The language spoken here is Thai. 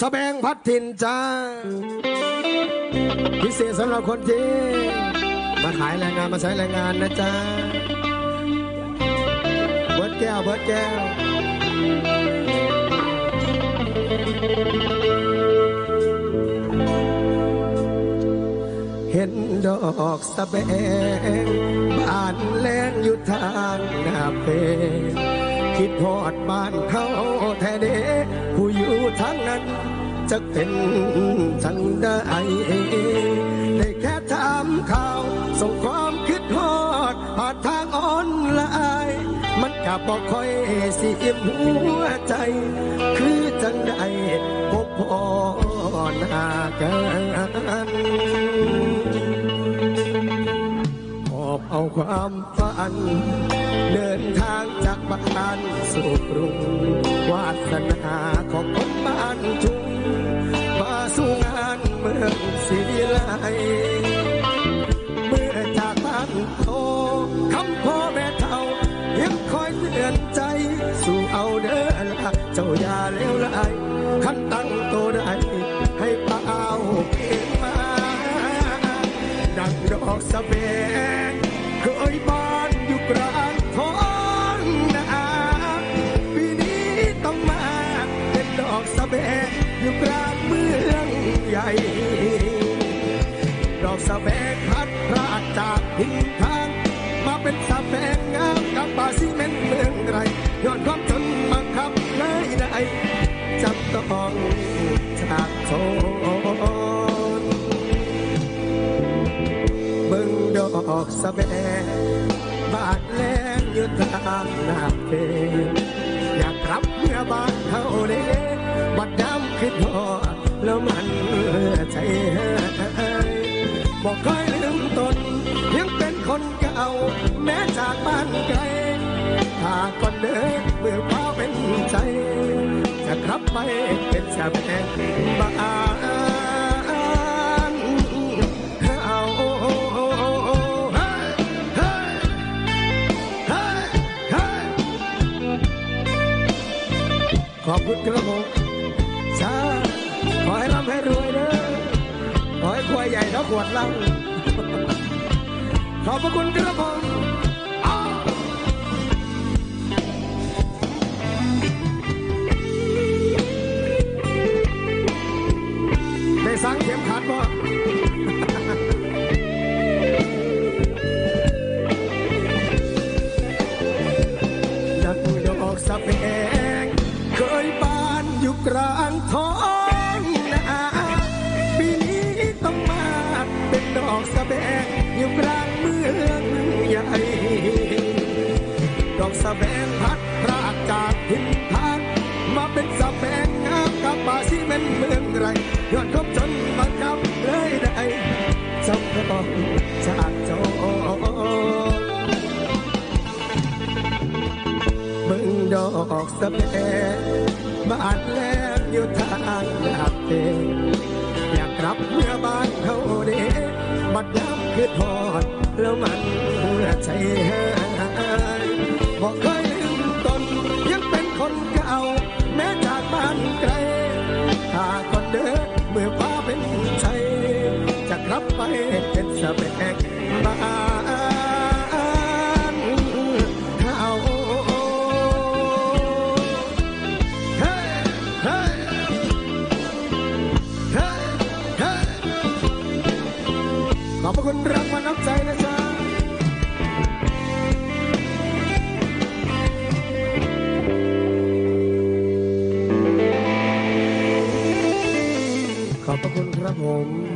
สแบงพัดถิ่นจ้า พิเศษสำหรับคนที่มาขายแรงงานมาใช้แรงงานนะจ๊ะเบิร์ดแก้วเบิร์ดแก้วเห็นดอกสะแบงบานแลนอยู่ทางหน้าเพ คิดฮอดบ้านเขาแท้เดผู้อยู่ทางนั้นจะเป็นทังได้ได้แค่ถามข่าว ส่งความคิดฮอดผ่านทางออนไลน์มันกับบอกคอยสิอิ่มหัวใจ คือจังได้พบพอหน้ากันหอบเอาความฝัน สู่กรุงวาสนาของคนบ้านทุ่งมาสู่งานเมืองศรีไลเมื่อจากบ้านโตคำพ่อแม่เท่ายังคอยเตือนใจ สู่เอาเด้อละเจ้าอย่าเลวไหลขันตั้งโตได้ให้เป้าเกณฑ์มาดังดอกสเบ ดอกสะเบงพัดพรากจากทิงทาง มาเป็นสะเบงงามกับป่าซีเมนเมืองไรยอดความจนบังคับเลยได้จำต้องจากโทนเบิ่งดอกสะแบงบาดแลงอยู่ทางหน้าเพอยากกลับเมื่อบานเฮาเด้บัดน้ำขึ้นหอแล้วมัน ก่อนเดินเมื่อฟ้าเป็นใจ จะกลับไปเป็นสะแบงบ้านเอาเฮ้ยเฮ้ยเฮ้ยเฮ้ยขอบคุณครับผมสาขอให้ร่ำให้รวยเด้อขอให้ควายใหญ่เท่าขวดล้าขอบพระคุณครับผม เมนต์เมืองไรยอดคบจนบังคับเลยได้จำต้องจากจรเบิ่งดอกสะแบงบานแลมอยู่ทางหน้าเพอยากกลับเมื่อบ้านเขาเด้บัดยามคือทอดแล้วมันใจหาับไปเป็นสะแบงบ้านเขาเฮ้เฮ้เฮ้เฮ้ขอบพระคุณรางวัลน้ำใจนะจ๊ะขอบพระคุณครับผม